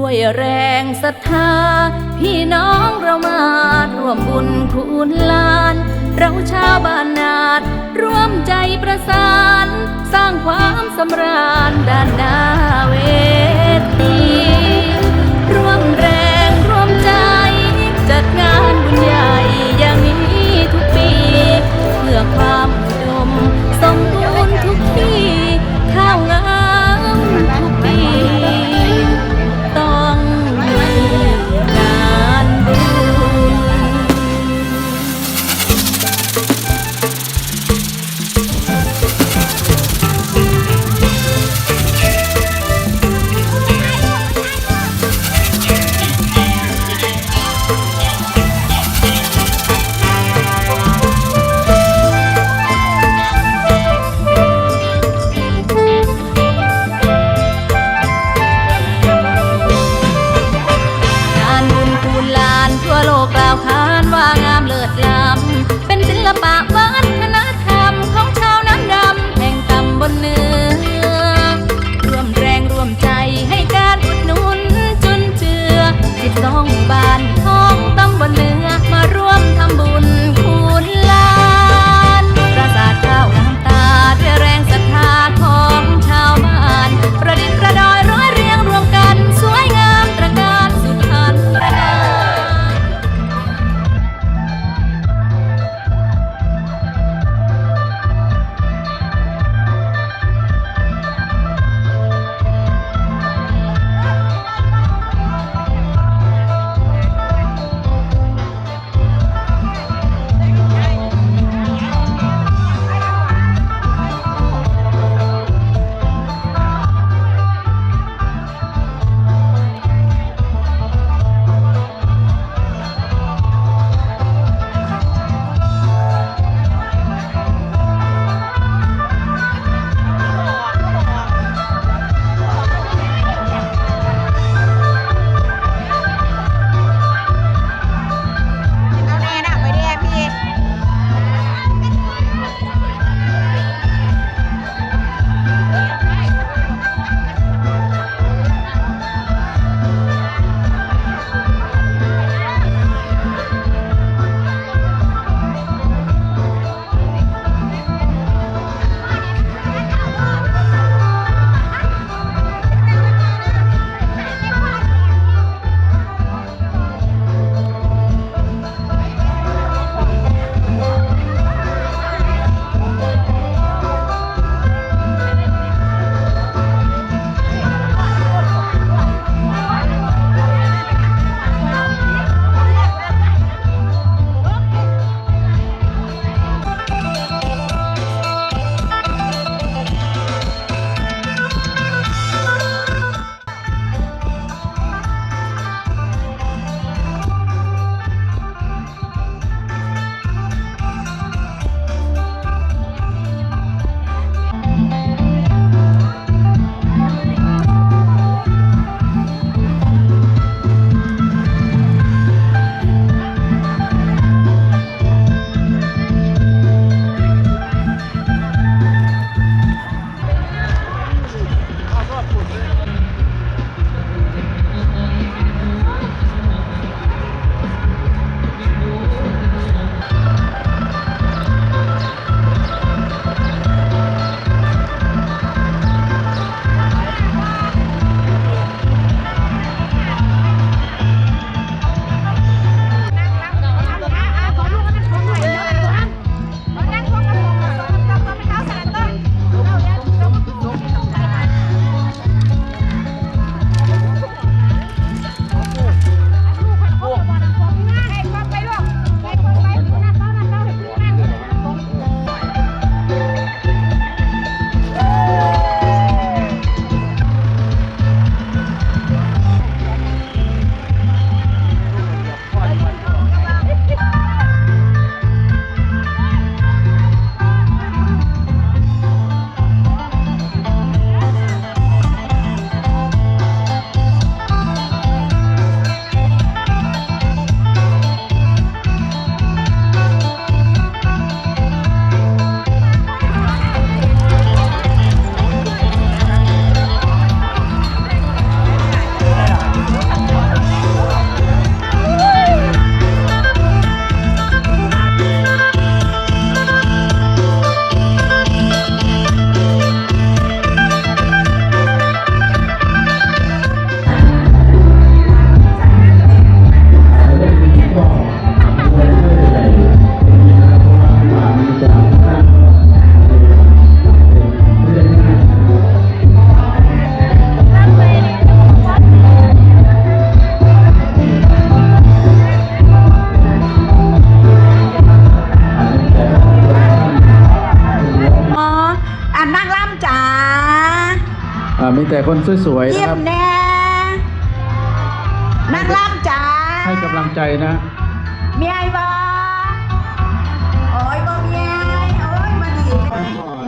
ด้วยแรงศรัทธา พี่น้องเรามาร่วมบุญคุณลาน เราชาวบ้านนาดร่วมใจประสาน สร้างความสำราญด้านหน้าเวทีร่วมแรง แต่คนสวยๆนะยิ้คมรับ แน่นางล่ำจ๋าให้กำลังใจนะ เมียไอ้บอโอ้ยบอเมียโอ้ยมาดีเลย